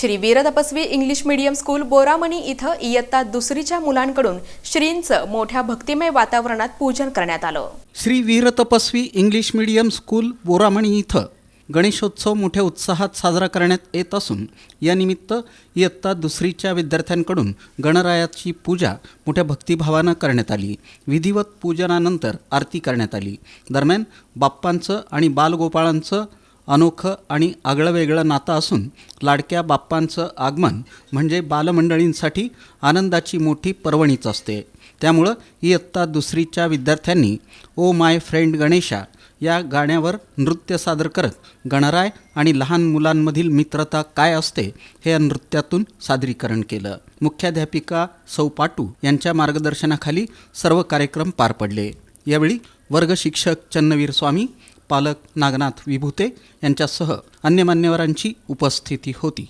Shri Veertapasvi English medium school Boramani इथं इयत्ता दुसरीच्या मुलांकडून श्रींचं मोठ्या भक्तिमय वातावरणात पूजन करण्यात आलं. Shri Veertapasvi English medium school Boramani इथं गणेशोत्सव मोठ्या उत्साहात साजरा करण्यात येत असून यानिमित्त इयत्ता दुसरीच्या विद्यार्थ्यांकडून गणरायाची पूजा मोठ्या भक्तिभावानं करण्यात आली. विधिवत पूजनानंतर आरती करण्यात आली. दरम्यान बाप्पांचं आणि बालगोपाळांचं अनोखं आणि आगळंवेगळं नातं असून लाडक्या बाप्पांचं आगमन म्हणजे बालमंडळींसाठी आनंदाची मोठी पर्वणीच असते. त्यामुळं इयत्ता दुसरीच्या विद्यार्थ्यांनी ओ माय फ्रेंड गणेशा या गाण्यावर नृत्य सादर करत गणराय आणि लहान मुलांमधील मित्रता काय असते हे या नृत्यातून सादरीकरण केलं. मुख्याध्यापिका सौ पाटू यांच्या मार्गदर्शनाखाली सर्व कार्यक्रम पार पडले. यावेळी वर्ग शिक्षक चन्नवीर स्वामी पालक नागनाथ विभूते यांच्यासह अन्य मान्यवरांची उपस्थिती होती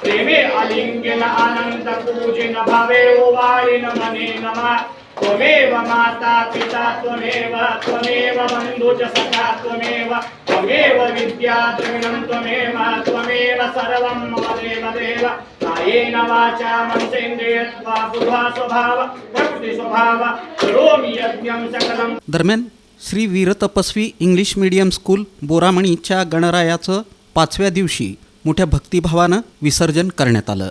प्रेमे आलिंगन आनंद भावे ओवाळीन मने नमा। त्वमेव माता पिता त्वमेव त्वमेव बन्धुच सखा त्वमेव त्वमेव विद्या द्रविणं त्वमेव त्वमेव सर्वं मम देव। देव कायेन वाचा मनसेन्द्रियत्वा बुधा स्वभाव प्रकृति स्वभाव करोमि यज्ञं सकलं दरम्यान Shri Veertapasvi English medium school बोरामणीच्या गणरायाचं पाचव्या दिवशी मोठ्या भक्तिभावानं विसर्जन करण्यात आलं.